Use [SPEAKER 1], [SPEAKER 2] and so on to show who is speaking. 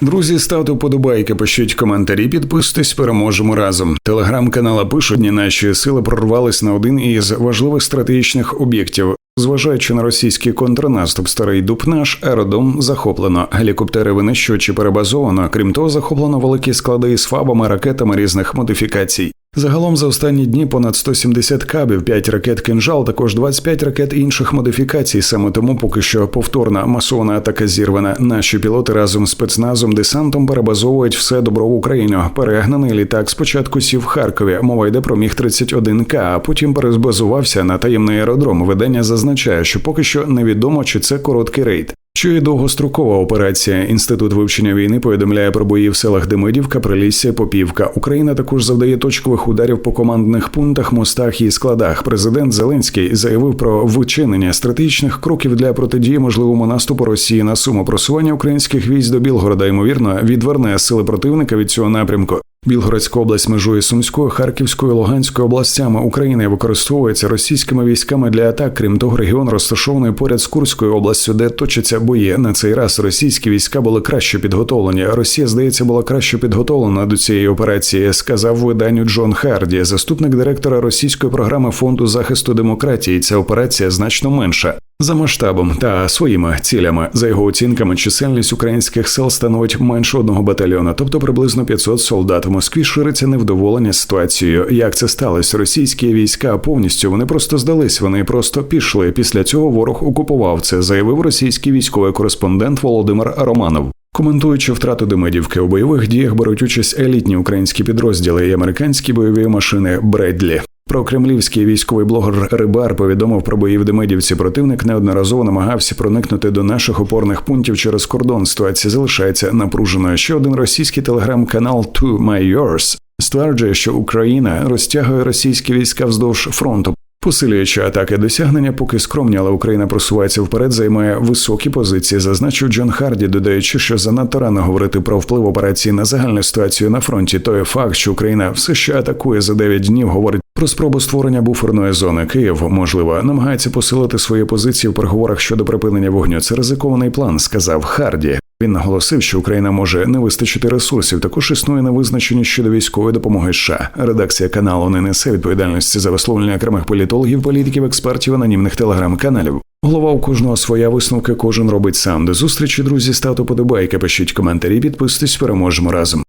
[SPEAKER 1] Друзі, ставте вподобайки, пишіть коментарі, підписуйтесь, переможемо разом. Телеграм-канала пишуть, наші сили прорвались на один із важливих стратегічних об'єктів. Зважаючи на російський контрнаступ, старий дуб наш аеродом захоплено. Гелікоптери винищувачі перебазовано. Крім того, захоплено великі склади із фабами, ракетами різних модифікацій. Загалом за останні дні понад 170 кабів, 5 ракет кинжал, також 25 ракет інших модифікацій. Саме тому поки що повторна масована атака зірвана. Наші пілоти разом з спецназом десантом перебазовують все добро в Україну. Перегнаний літак спочатку сів в Харкові. Мова йде про міг 31 к а потім перебазувався на таємний аеродром. Видання зазначає, що поки що невідомо, чи це короткий рейд. Що є довгострокова операція. Інститут вивчення війни повідомляє про бої в селах Демидівка, Прилісся, Попівка. Україна також завдає точкових ударів по командних пунктах, мостах і складах. Президент Зеленський заявив про вчинення стратегічних кроків для протидії можливому наступу Росії на суму просування українських військ до Білгорода. Ймовірно, відверне сили противника від цього напрямку. Білгородська область межує Сумською, Харківською, Луганською областями України використовується російськими військами для атак. Крім того, регіон розташований поряд з Курською областю, де точаться бої. На цей раз російські війська були краще підготовлені. Росія, здається, була краще підготовлена до цієї операції. Сказав виданню Джон Харді, заступник директора російської програми фонду захисту демократії. Ця операція значно менша. За масштабом та своїми цілями, за його оцінками, чисельність українських сил становить менше одного батальйона, тобто приблизно 500 солдат. В Москві шириться невдоволення ситуацією. Як це сталося? Російські війська повністю вони просто здались, вони просто пішли. Після цього ворог окупував це, заявив російський військовий кореспондент Володимир Романов. Коментуючи втрату Демидівки, у бойових діях беруть участь елітні українські підрозділи і американські бойові машини Бредлі. Про кремлівський військовий блогер Рибар повідомив про бої в Демидівці. Противник неодноразово намагався проникнути до наших опорних пунктів через кордон. Ситуація залишається напруженою. Ще один російський телеграм-канал To My Yours стверджує, що Україна розтягує російські війська вздовж фронту. Посилюючи атаки досягнення, поки скромні, але Україна просувається вперед, займає високі позиції. Зазначив Джон Харді, додаючи, що занадто рано говорити про вплив операції на загальну ситуацію на фронті. Той факт, що Україна все ще атакує за 9 днів, говорить про спробу створення буферної зони. Київ можливо намагається посилити свої позиції в переговорах щодо припинення вогню. Це ризикований план, сказав Харді. Він наголосив, що Україна може не вистачити ресурсів. Також існує невизначеність щодо військової допомоги. США. редакція каналу не несе відповідальності за висловлення окремих політологів, політиків, експертів, анонімних телеграм-каналів. Голова у кожного своя висновка, кожен робить сам. До зустрічі, друзі. Ставте подобайки, пишіть коментарі, підписуйтесь, переможемо разом.